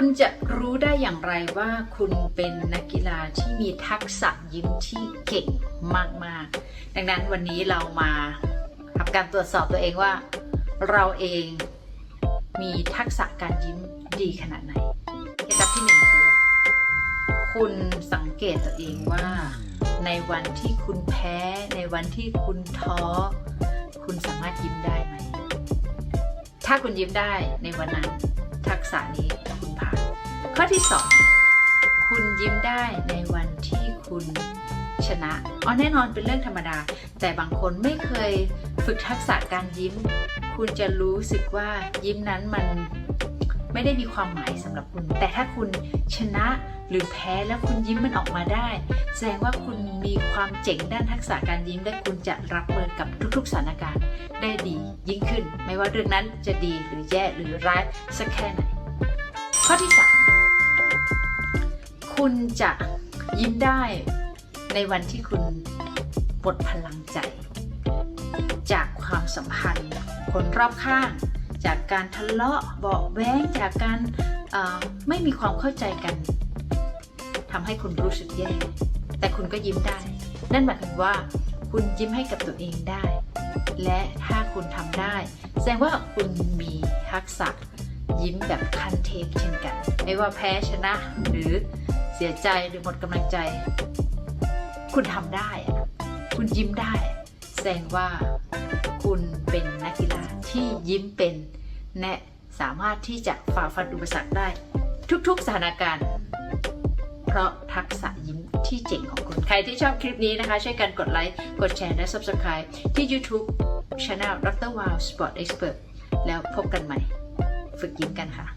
คุณจะรู้ได้อย่างไรว่าคุณเป็นนักกีฬาที่มีทักษะยิ้มที่เก่งมากๆ ดังนั้นวันนี้เรามาทำการตรวจสอบตัวเองว่า เราเองมีทักษะการยิ้มดีขนาดไหนเคล็ดลับที่หนึ่งคือคุณสังเกตตัวเองว่า ในวันที่คุณแพ้ ในวันที่คุณท้อ คุณสามารถยิ้มได้ไหม ถ้าคุณยิ้มได้ในวันนั้นทักษะนี้คุณผ่าน ข้อที่ 2 คุณยิ้มได้ในวันที่คุณชนะอ๋อแน่นอนเป็นเรื่องธรรมดา แต่บางคนไม่เคยฝึกทักษะการยิ้ม คุณจะรู้สึกว่ายิ้มนั้นมันไม่ได้มีความหมายสำหรับคุณ แต่ถ้าคุณชนะหรือแพ้แล้วคุณยิ้มมันออกมาได้ แสดงว่าคุณมีความเจ๋งด้านทักษะการยิ้ม และคุณจะรับมือกับทุกๆสถานการณ์ได้ดียิ่งขึ้น ไม่ว่าเรื่องนั้นจะดีหรือแย่หรือร้ายสักแค่ไหน ข้อที่ 3 คุณจะยิ้มได้ในวันที่คุณหมดพลังใจ จากความสัมพันธ์คนรอบข้าง จากการทะเลาะเบาแว้งจากการไม่มีความเข้าใจกันทำให้คุณรู้สึกแย่ แต่คุณก็ยิ้มได้ นั่นหมายถึงว่า คุณยิ้มให้กับตัวเองได้ และถ้าคุณทำได้ แสดงว่าคุณมีทักษะยิ้มแบบคันเทพเช่นกัน ไม่ว่าแพ้ชนะหรือ เสียใจหรือหมดกำลังใจ คุณทำได้ คุณยิ้มได้ แสดงว่าคุณเป็นนักกีฬาที่ยิ้มเป็นและสามารถที่จะฝ่าฟันอุปสรรคได้ ทุกๆสถานการณ์ เพราะทักษะยิ้มที่เจ๋งของคุณ ใครที่ชอบคลิปนี้นะคะ ช่วยกันกดไลค์ กดแชร์และ Subscribe ที่ YouTube Channel Dr. Wow Sport Expert แล้วพบกันใหม่ ฝึกยิ้มกันค่ะ